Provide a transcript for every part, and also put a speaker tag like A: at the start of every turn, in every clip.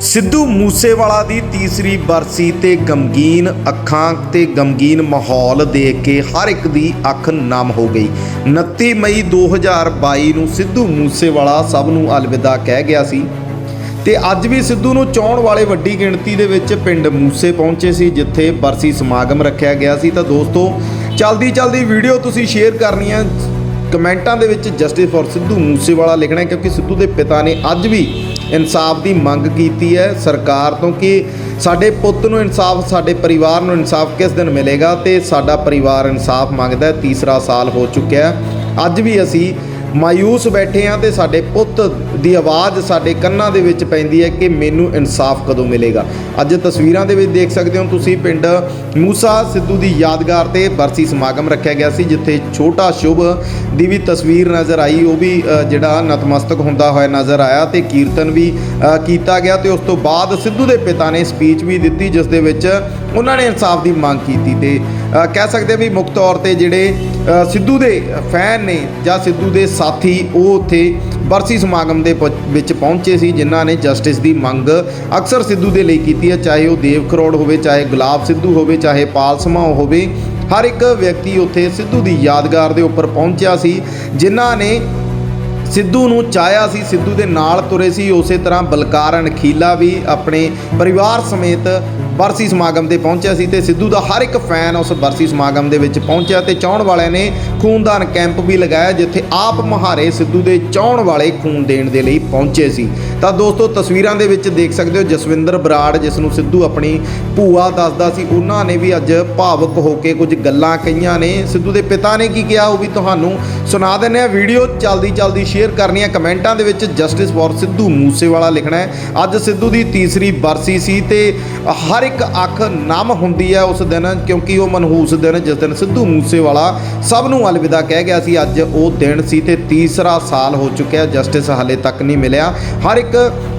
A: ਸਿੱਧੂ ਮੂਸੇਵਾਲਾ ਦੀ ਤੀਸਰੀ ਬਰਸੀ ਤੇ ਗਮਗੀਨ ਅੱਖਾਂ ਤੇ ਗਮਗੀਨ ਮਾਹੌਲ ਦੇਖ ਕੇ ਹਰ ਇੱਕ ਦੀ ਅੱਖ ਨਮ ਹੋ ਗਈ। 29 ਮਈ 2022 ਨੂੰ ਸਿੱਧੂ ਮੂਸੇਵਾਲਾ ਸਭ ਨੂੰ ਅਲਵਿਦਾ ਕਹਿ ਗਿਆ ਸੀ। ਤੇ ਅੱਜ ਵੀ ਸਿੱਧੂ ਨੂੰ ਚਾਹਣ ਵਾਲੇ ਵੱਡੀ ਗਿਣਤੀ ਦੇ ਵਿੱਚ ਪਿੰਡ ਮੂਸੇ ਪਹੁੰਚੇ ਸੀ, ਜਿੱਥੇ ਬਰਸੀ ਸਮਾਗਮ ਰੱਖਿਆ ਗਿਆ ਸੀ। ਤਾਂ ਦੋਸਤੋ, ਚਲਦੀ ਚਲਦੀ ਵੀਡੀਓ ਤੁਸੀਂ ਸ਼ੇਅਰ ਕਰਨੀ ਹੈ। ਕਮੈਂਟਾਂ ਦੇ ਵਿੱਚ ਜਸਟਿਸ ਫॉर ਸਿੱਧੂ ਮੂਸੇਵਾਲਾ ਲਿਖਣਾ ਕਿਉਂਕਿ ਸਿੱਧੂ ਦੇ ਪਿਤਾ ਨੇ ਅੱਜ ਵੀ ਇਨਸਾਫ ਦੀ ਮੰਗ ਕੀਤੀ ਹੈ ਸਰਕਾਰ ਤੋਂ ਕਿ ਸਾਡੇ ਪੁੱਤ ਨੂੰ ਇਨਸਾਫ, ਸਾਡੇ ਪਰਿਵਾਰ ਨੂੰ ਇਨਸਾਫ ਕਿਸ ਦਿਨ ਮਿਲੇਗਾ ਤੇ ਸਾਡਾ ਪਰਿਵਾਰ ਇਨਸਾਫ ਮੰਗਦਾ ਹੈ, ਤੀਸਰਾ ਸਾਲ ਹੋ ਚੁੱਕਿਆ ਅੱਜ ਵੀ ਅਸੀਂ ਮਾਯੂਸ ਬੈਠੇ ਹਾਂ ਤੇ ਸਾਡੇ ਪੁੱਤ ਦੀ ਆਵਾਜ਼ ਸਾਡੇ ਕੰਨਾਂ ਦੇ ਵਿੱਚ ਪੈਂਦੀ ਹੈ ਕਿ ਮੈਨੂੰ ਇਨਸਾਫ ਕਦੋਂ ਮਿਲੇਗਾ। ਅੱਜ ਤਸਵੀਰਾਂ ਦੇ ਵਿੱਚ ਦੇਖ ਸਕਦੇ ਹੋ ਤੁਸੀਂ ਪਿੰਡ ਮੂਸਾ ਸਿੱਧੂ ਦੀ ਯਾਦਗਾਰ ਤੇ ਬਰਸੀ ਸਮਾਗਮ ਰੱਖਿਆ ਗਿਆ ਸੀ, ਜਿੱਥੇ ਛੋਟਾ ਸ਼ੁਭ ਦੀ ਵੀ ਤਸਵੀਰ ਨਜ਼ਰ ਆਈ। ਉਹ ਵੀ ਜਿਹੜਾ ਨਤਮਸਤਕ ਹੁੰਦਾ ਹੋਇਆ ਨਜ਼ਰ ਆਇਆ ਤੇ ਕੀਰਤਨ ਵੀ ਕੀਤਾ ਗਿਆ ਤੇ ਉਸ ਤੋਂ ਬਾਅਦ ਸਿੱਧੂ ਦੇ ਪਿਤਾ ਨੇ ਸਪੀਚ ਵੀ ਦਿੱਤੀ, ਜਿਸ ਦੇ ਵਿੱਚ ਉਹਨਾਂ ਨੇ ਇਨਸਾਫ ਦੀ ਮੰਗ ਕੀਤੀ ਤੇ ਕਹਿ ਸਕਦੇ ਵੀ ਮੁੱਖ ਤੌਰ ਤੇ ਜਿਹੜੇ ਸਿੱਧੂ ਦੇ ਫੈਨ ਨੇ ਜਾਂ ਸਿੱਧੂ ਦੇ ਸਾਥੀ ਉਹ ਉੱਥੇ ਬਰਸੀ ਸਮਾਗਮ ਦੇ ਪ- ਵਿੱਚ ਪਹੁੰਚੇ ਸੀ, ਜਿਨ੍ਹਾਂ ਨੇ ਜਸਟਿਸ ਦੀ ਮੰਗ ਅਕਸਰ ਸਿੱਧੂ ਦੇ ਲਈ ਕੀਤੀ ਹੈ, ਚਾਹੇ ਉਹ ਦੇਵ ਖਰੋੜ ਹੋਵੇ, ਚਾਹੇ ਗੁਲਾਬ ਸਿੱਧੂ ਹੋਵੇ, ਚਾਹੇ ਪਾਲ ਸਮਾਓ ਹੋਵੇ। ਹਰ ਇੱਕ ਵਿਅਕਤੀ ਉੱਥੇ ਸਿੱਧੂ ਦੀ ਯਾਦਗਾਰ ਦੇ ਉੱਪਰ ਪਹੁੰਚਿਆ ਸੀ, ਜਿਨ੍ਹਾਂ ਨੇ ਸਿੱਧੂ ਨੂੰ ਚਾਹਿਆ ਸੀ, ਸਿੱਧੂ ਦੇ ਨਾਲ ਤੁਰੇ ਸੀ, ਉਸੇ ਤਰ੍ਹਾਂ ਬਲਕਾਰ ਅਣਖੀਲਾ ਵੀ ਆਪਣੇ ਪਰਿਵਾਰ ਸਮੇਤ ਬਰਸੀ ਸਮਾਗਮ ਤੇ ਪਹੁੰਚਿਆ ਸੀ ਤੇ ਸਿੱਧੂ ਦਾ ਹਰ ਇੱਕ ਫੈਨ ਉਸ ਬਰਸੀ ਸਮਾਗਮ ਦੇ ਵਿੱਚ ਪਹੁੰਚਿਆ ਤੇ ਚਾਹਣ ਵਾਲਿਆਂ ਨੇ ਖੂਨਦਾਨ ਕੈਂਪ ਵੀ ਲਗਾਇਆ, ਜਿੱਥੇ ਆਪ ਮਹਾਰੇ ਸਿੱਧੂ ਦੇ ਚਾਹਣ ਵਾਲੇ ਖੂਨ ਦੇਣ ਦੇ ਲਈ ਪਹੁੰਚੇ ਸੀ। ਤਾਂ ਦੋਸਤੋ, ਤਸਵੀਰਾਂ ਦੇ ਵਿੱਚ ਦੇਖ ਸਕਦੇ ਹੋ ਜਸਵਿੰਦਰ ਬਰਾੜ, ਜਿਸ ਨੂੰ ਸਿੱਧੂ ਆਪਣੀ ਭੂਆ ਦੱਸਦਾ ਸੀ, ਉਹਨਾਂ ਨੇ ਵੀ ਅੱਜ ਭਾਵੁਕ ਹੋ ਕੇ ਕੁਝ ਗੱਲਾਂ ਕਹੀਆਂ ਨੇ। ਸਿੱਧੂ ਦੇ ਪਿਤਾ ਨੇ ਕੀ ਕਿਹਾ, ਉਹ ਵੀ ਤੁਹਾਨੂੰ ਸੁਣਾ ਦਿੰਦੇ ਆ ਵੀਡੀਓ ਜਲਦੀ ਜਲਦੀ ਸ਼ੇਅਰ ਕਰਨੀ ਹੈ ਕਮੈਂਟਾਂ ਦੇ ਵਿੱਚ ਜਸਟਿਸ ਫॉर ਸਿੱਧੂ ਮੂਸੇਵਾਲਾ ਲਿਖਣਾ ਹੈ। ਅੱਜ ਸਿੱਧੂ ਦੀ ਤੀਸਰੀ ਬਰਸੀ ਸੀ ਤੇ ਹਰ ਇੱਕ ਅੱਖ ਨਮ ਹੁੰਦੀ ਹੈ ਉਸ ਦਿਨ, ਕਿਉਂਕਿ ਉਹ ਮਨਹੂਸ ਦਿਨ, ਜਿਸ ਦਿਨ ਸਿੱਧੂ ਮੂਸੇਵਾਲਾ ਸਭ ਨੂੰ ਅਲਵਿਦਾ ਕਹਿ ਗਿਆ ਸੀ, ਅੱਜ ਉਹ ਦਿਨ ਸੀ ਤੇ ਤੀਸਰਾ ਸਾਲ ਹੋ ਚੁੱਕਿਆ, ਜਸਟਿਸ ਹਾਲੇ ਤੱਕ ਨਹੀਂ ਮਿਲਿਆ। ਹਰ ਇੱਕ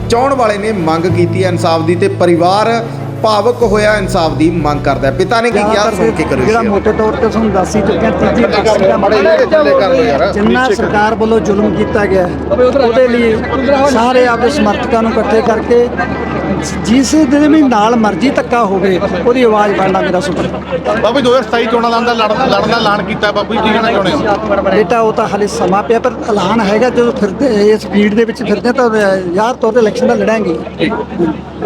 A: ਚਾਹਣ ਵਾਲੇ ਨੇ ਮੰਗ ਕੀਤੀ ਹੈ ਇਨਸਾਫ ਦੀ ਤੇ ਪਰਿਵਾਰ ਭਾਵਕ ਹੋਇਆ ਇਨਸਾਫ ਦੀ ਮੰਗ ਕਰਦਾ ਹੈ। ਪਿਤਾ ਨੇ ਕੀ ਕਿਹਾ? ਸੁਣ ਕੇ ਕਰੋ
B: ਜਿਹੜਾ। ਮੋਟੇ ਤੌਰ ਤੇ ਤੁਹਾਨੂੰ ਦੱਸ ਹੀ ਚੁੱਕਿਆ ਤੀਜੀ ਬਰਸੀ ਦਾ ਮਤਲਬ ਜਿੰਨਾ ਸਰਕਾਰ ਵੱਲੋਂ ਜ਼ੁਲਮ ਕੀਤਾ ਗਿਆ ਉਹਦੇ ਲਈ ਸਾਰੇ ਆਪਦੇ ਸਮਰਥਕਾਂ ਨੂੰ ਇਕੱਠੇ ਕਰਕੇ ਜਿਸ ਦੇ ਵੀ ਨਾਲ ਮਰਜ਼ੀ ਧੱਕਾ ਹੋਵੇ ਉਹਦੀ ਆਵਾਜ਼ ਬਣਨਾ ਮੇਰਾ ਸੁਪਨਾ
C: ਬਾਬੂ ਜੀ 2027 ਚੋਣਾਂ ਲੜਨ ਦਾ ਲੜਨ ਲੜਨ ਦਾ ਐਲਾਨ ਕੀਤਾ ਬਾਬੂ ਜੀ ਕੀ ਕਹਿਣਾ ਚਾਹੁੰਦੇ ਹੋ?
B: ਬੇਟਾ ਉਹ ਤਾਂ ਹਾਲੇ ਸਮਾਂ ਪਿਆ ਪਰ ਐਲਾਨ ਹੈਗਾ ਜਦੋਂ ਫਿਰਦੇ ਇਸ ਸਪੀਡ ਦੇ ਵਿੱਚ ਫਿਰਦੇ ਤਾਂ ਯਾਰ ਤੌਰ ਤੇ ਇਲੈਕਸ਼ਨ ਦਾ ਲੜਾਂਗੇ।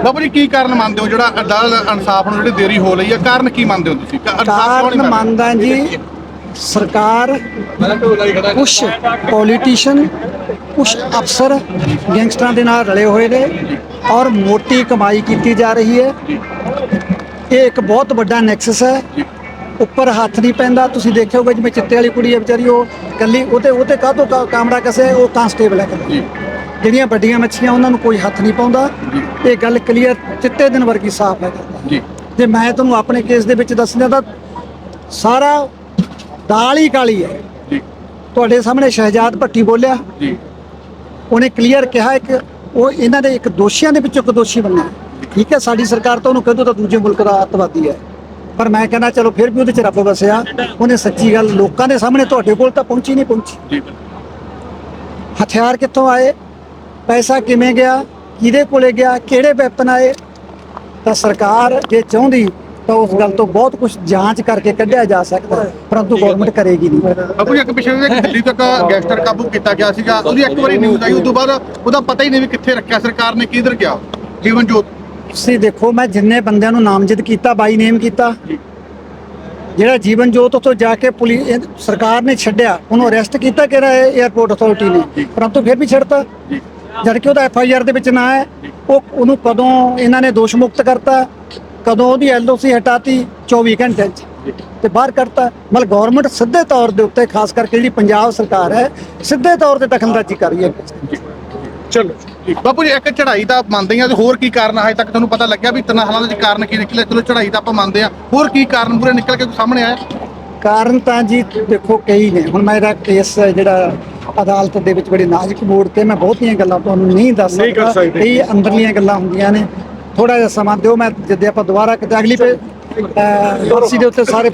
C: ਬਾਬੂ ਜੀ ਕੀ ਕਾਰਨ ਮੰਨਦੇ ਹੋ? ਜਿਹੜਾ ਅਦਾਲਤ ਇਨਸਾਫ ਨੂੰ ਜਿਹੜੀ ਦੇਰੀ ਹੋ ਰਹੀ ਹੈ ਕਾਰਨ ਕੀ ਮੰਨਦੇ ਹੋ ਤੁਸੀਂ?
B: ਕਾਰਨ? ਮੰਨਦਾ? ਜੀ ਸਰਕਾਰ ਕੁਛ ਪੋਲੀਟੀਸ਼ੀਅਨ ਕੁਛ ਅਫਸਰ ਗੈਂਗਸਟਰਾਂ ਦੇ ਨਾਲ ਰਲੇ ਹੋਏ ਨੇ। ਔਰ ਮੋਟੀ ਕਮਾਈ ਕੀਤੀ ਜਾ ਰਹੀ ਹੈ ਇਹ ਇੱਕ ਬਹੁਤ ਵੱਡਾ ਨੈਕਸਸ ਹੈ ਉੱਪਰ ਹੱਥ ਨਹੀਂ ਪੈਂਦਾ ਤੁਸੀਂ ਦੇਖਿਆ ਹੋਊਗਾ ਜਿਵੇਂ ਚਿੱਟੇ ਵਾਲੀ ਕੁੜੀ ਹੈ ਵਿਚਾਰੀ ਉਹ ਕੱਲੀ ਉਹਤੇ ਉਹਤੇ ਕਾਹਤੋਂ ਕਾਮੜਾ ਕਸੇ ਉਹ ਕਾਂਸਟੇਬਲ ਹੈ ਕੱਲੀ ਜਿਹੜੀਆਂ ਵੱਡੀਆਂ ਮੱਛੀਆਂ ਉਹਨਾਂ ਨੂੰ ਕੋਈ ਹੱਥ ਨਹੀਂ ਪਾਉਂਦਾ ਇਹ ਗੱਲ ਕਲੀਅਰ ਚਿੱਟੇ ਦਿਨ ਵਰਗੀ ਸਾਫ਼ ਹੈ
C: ਜੀ
B: ਜੇ ਮੈਂ ਤੁਹਾਨੂੰ ਆਪਣੇ ਕੇਸ ਦੇ ਵਿੱਚ ਦੱਸਣਾ ਤਾਂ ਸਾਰਾ ਦਾਲ ਹੀ ਕਾਲੀ ਹੈ
C: ਜੀ
B: ਤੁਹਾਡੇ ਸਾਹਮਣੇ ਸ਼ਹਿਜਾਦ ਭੱਟੀ ਬੋਲਿਆ
C: ਜੀ
B: ਉਹਨੇ ਕਲੀਅਰ ਕਿਹਾ ਕਿ ਉਹ ਇਹਨਾਂ ਦੇ ਇੱਕ ਦੋਸ਼ੀਆਂ ਦੇ ਵਿੱਚੋਂ ਇੱਕ ਦੋਸ਼ੀ ਬਣਨਾ ਠੀਕ ਹੈ ਸਾਡੀ ਸਰਕਾਰ ਤਾਂ ਉਹਨੂੰ ਕਹਿੰਦੋ ਤਾਂ ਦੂਜੇ ਮੁਲਕ ਦਾ ਅੱਤਵਾਦੀ ਹੈ। ਪਰ ਮੈਂ ਕਹਿੰਦਾ ਚਲੋ ਫਿਰ ਵੀ ਉਹਦੇ ਚ ਰੱਬ ਵਸਿਆ। ਉਹਨੇ ਸੱਚੀ ਗੱਲ ਲੋਕਾਂ ਦੇ ਸਾਹਮਣੇ ਤੁਹਾਡੇ ਕੋਲ ਤਾਂ ਪਹੁੰਚੀ ਨਹੀਂ ਪਹੁੰਚੀ। ਹਥਿਆਰ ਕਿੱਥੋਂ ਆਏ? ਪੈਸਾ ਕਿਵੇਂ ਗਿਆ? ਕਿਹਦੇ ਕੋਲੇ ਗਿਆ? ਕਿਹੜੇ ਵੈਪਨ ਆਏ? ਤਾਂ ਸਰਕਾਰ ਜੇ ਚਾਹੁੰਦੀ ਤਾਂ ਉਸ ਗੱਲ ਤੋਂ ਬਹੁਤ ਕੁਝ ਜਾਂਚ ਕਰਕੇ ਕੱਢਿਆ ਜਾ ਸਕਦਾ ਹੈ, ਪਰੰਤੂ ਗਵਰਨਮੈਂਟ ਕਰੇਗੀ ਨਹੀਂ।
C: ਬਾਬੂ ਜੀ ਇੱਕ ਪਿਛਲੇ ਦਿਨ ਦਿੱਲੀ ਤੱਕ ਗੈਂਗਸਟਰ ਕਾਬੂ ਕੀਤਾ ਗਿਆ ਸੀਗਾ ਉਹਦੀ ਇੱਕ ਵਾਰੀ ਨਿਊਜ਼ ਆਈ ਉਸ ਤੋਂ ਬਾਅਦ ਉਹਦਾ ਪਤਾ ਹੀ ਨਹੀਂ ਵੀ ਕਿੱਥੇ ਰੱਖਿਆ ਸਰਕਾਰ ਨੇ ਕਿੱਧਰ ਗਿਆ ਜੀਵਨ ਜੋਤ।
B: ਤੁਸੀਂ ਦੇਖੋ ਮੈਂ ਜਿੰਨੇ ਬੰਦਿਆਂ ਨੂੰ ਨਾਮਜ਼ਦ ਕੀਤਾ ਬਾਈ ਨੇਮ ਕੀਤਾ ਜਿਹੜਾ ਜੀਵਨ ਜੋਤ ਉੱਥੋਂ ਜਾ ਕੇ ਪੁਲਿਸ ਇਹ ਸਰਕਾਰ ਨੇ ਛੱਡਿਆ ਉਹਨੂੰ ਅਰੈਸਟ ਕੀਤਾ ਕਿ 에ਅਰਪੋਰਟ ਅਥਾਰਟੀ ਨੇ ਪਰੰਤੂ ਫਿਰ ਵੀ ਛੱਡਤਾ। ਜਦ ਕਿ ਉਹਦਾ ਐਫ ਆਈ ਆਰ ਦੇ ਵਿੱਚ ਨਾ ਹੈ ਉਹ ਉਹਨੂੰ ਕਦੋਂ ਇਹਨਾਂ ਨੇ ਦੋਸ਼ ਮੁਕਤ ਕਰਤਾ ਕਦੋਂ ਉਹਦੀ ਐਲ ਓ ਸੀ ਹਟਾਤੀ? 24 ਘੰਟੇ ਚ। ਤੇ ਬਾਹਰ ਕਰਤਾ ਮਤਲਬ ਗਵਰਨਮੈਂਟ ਸਿੱਧੇ ਤੌਰ ਦੇ ਉੱਤੇ ਖਾਸ ਕਰਕੇ ਜਿਹੜੀ ਪੰਜਾਬ ਸਰਕਾਰ ਹੈ ਸਿੱਧੇ ਤੌਰ ਤੇ ਦਖਲਅੰਦਾਜ਼ੀ ਕਰ ਰਹੀ ਹੈ।
C: ਚਲੋ ਬਾਪੂ ਜੀ ਇੱਕ ਚੜ੍ਹਾਈ ਤਾਂ ਮੰਨਦੇ ਆ ਤੇ ਹੋਰ ਕੀ ਕਾਰਨ ਹੈ ਹਜੇ ਤੱਕ ਤੁਹਾਨੂੰ ਪਤਾ ਲੱਗਿਆ ਵੀ ਤਿੰਨ ਹਾਲਾਂ ਦੇ ਕਾਰਨ ਕੀ ਨਿਕਲਿਆ ਚਲੋ ਚੜ੍ਹਾਈ ਤਾਂ ਆਪਾਂ ਮੰਨਦੇ ਆ। ਹੋਰ ਕੀ ਕਾਰਨ ਪੂਰੇ ਨਿਕਲ ਕੇ ਸਾਹਮਣੇ ਆਇਆ
B: ਕਾਰਨ ਤਾਂ ਜੀ ਦੇਖੋ ਕਈ ਨੇ। ਹੁਣ ਮੇਰਾ ਕੇਸ ਜਿਹੜਾ ਅਦਾਲਤ ਦੇ ਵਿੱਚ ਬੜੇ ਨਾਜ਼ੁਕ ਮੋੜ ਤੇ ਮੈਂ ਬਹੁਤੀਆਂ ਗੱਲਾਂ ਤੁਹਾਨੂੰ ਨਹੀਂ ਦੱਸ ਸਕਦੇ। ਕਈ ਅੰਦਰਲੀਆਂ ਗੱਲਾਂ ਹੁੰਦੀਆਂ ਨੇ। ਥੋੜਾ ਜਿਹਾ ਸਮਾਂ ਦਿਓ, ਮੈਂ ਜਿੱਦੇ ਆਪਾਂ ਦੁਬਾਰਾ ਕਿਤੇ ਅਗਲੀ ਪੇ ਕੁਰਸੀ ਦੇ ਉੱਤੇ ਸਾਰੇ